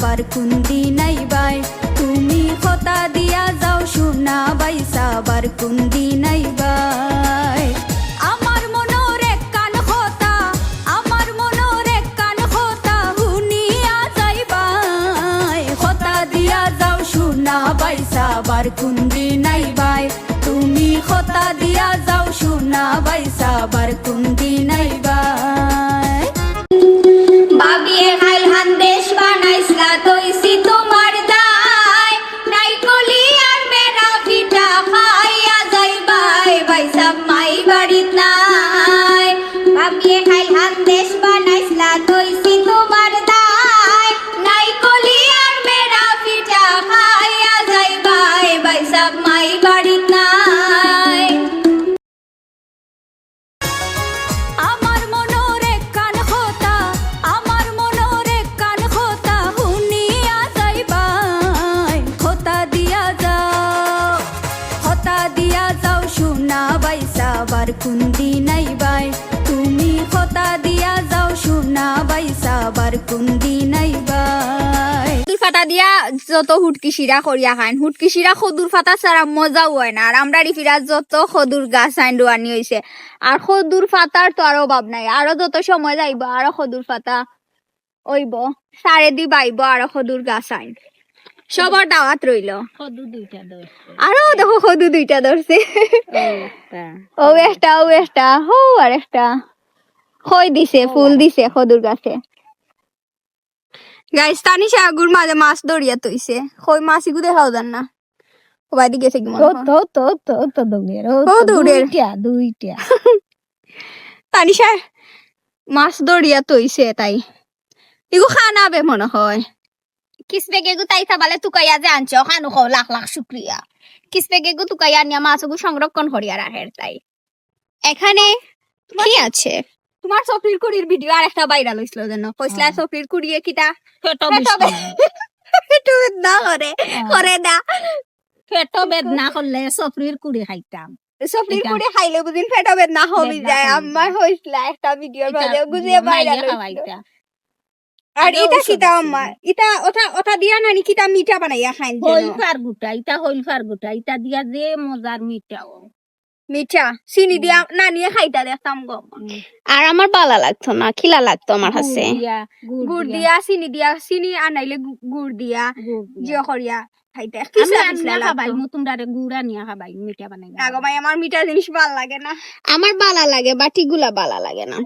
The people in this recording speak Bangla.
কুন্দি নাই বাই। তুমি খতা দিয়া যাও সোনা বাইসা বার কুন্দি নাই বাই। আমার মনোর এক কান খতা আমার মনোর এক কান খতা হুনিয়া যাইবাই খতা দিয়া যাও সোনা বাইসা বার কুন্দি নাই বাই। তুমি খতা দিয়া যাও সোনা বাইসা বার কুন্দি নাই মেরা পিঠা খাইয়া যাইবাই বাইসা মাই বাড়িত নাই। আমার মনোর কান খোতা আমার মনোর কান খোতা হুনিয়া যাইবাই খোতা দিয়া যাও খোতা দিয়া যাও সোনা বাইসা বার কুন্দি নাই বাই। ফাটা দিয়া যত হুটকি শিরা করিয়া খান হুটকি শিরা খদুর ফাটা ছাড়া মজাও হয় না। আর আমরা রিফিরা যত খদুর গাছ আইন রোয়ানি হয়েছে আর খদুর ফাটার তো আরও অভাব নাই। আরও যত সময় যাইব আরও খদুর ফাটা ওইব সারে দি বাইব আরও খদুর গাছ আইন সবার দাওয়াত রইল আরও দেখো খদু দুইটা ধরছে ও একটা। ও একটা হো আর একটা। খই দিছে ফুল দিছে খদুর গাছে। গাইস তানি সাগুর মাঝে মাছ দড়িয়া তৈছে খই মাছ ইগু দেখাও জান না ওবাই দিকে গেছে কি মনে তো হয়। তো তো তো তো ও ও তো দৌড়ের। দুইটা দুইটা তানিশা মাছ দড়িয়া তৈছে তাই ইগু খানা বে মনে হয় কিসবে গেগু তাই সাবালে তুকাইয়া যে আনছ খানু খাও লাখ লাখ শুক্রিয়া কিসবে গেগু তুকাইয়া নিয়া মাছগু সংরক্ষণ করিয়া রাখের তাই এখানে কি আছে তোমার সফরির কুড়ির ভিডিও আর একটা ভাইরাল হইছিল যেন। কইসলা হ্যাঁ। সফরির কুড়িয়ে কিটা? পেটো পেটো পেটো না করে করে না। পেটো বেদনা করলে সফরির কুড়ি খাইতাম। সফরির কুড়ি খাইলে বুদিন পেটো বেদনা হবি যায়। আমার যায়। একটা ভিডিওর মাঝে গুজিয়ে ভাইরাল হইছিল। আর এটা কিতা। আম্মা এটা ওটা ওটা দিয়া নানি কিতা মিঠা বানাইয়া খাইন হইল ফার গুটা ইটা হইল ফার গুটা ইটা দিয়া যে মজার মিঠাও। মিঠা চিনি দিয়া নানিয়ে খাইতা দেখতাম গো আর আমার বালা লাগতো না খিলা লাগতো আমার কাছে গুড় দিয়া। চিনি দিয়া চিনি আনাইলে গুড় দিয়া জিও করিয়া খাইতে। আমার মিঠা জিনিস ভালো লাগে না। আমার বালা লাগে বাটি গুলা বালা লাগে না।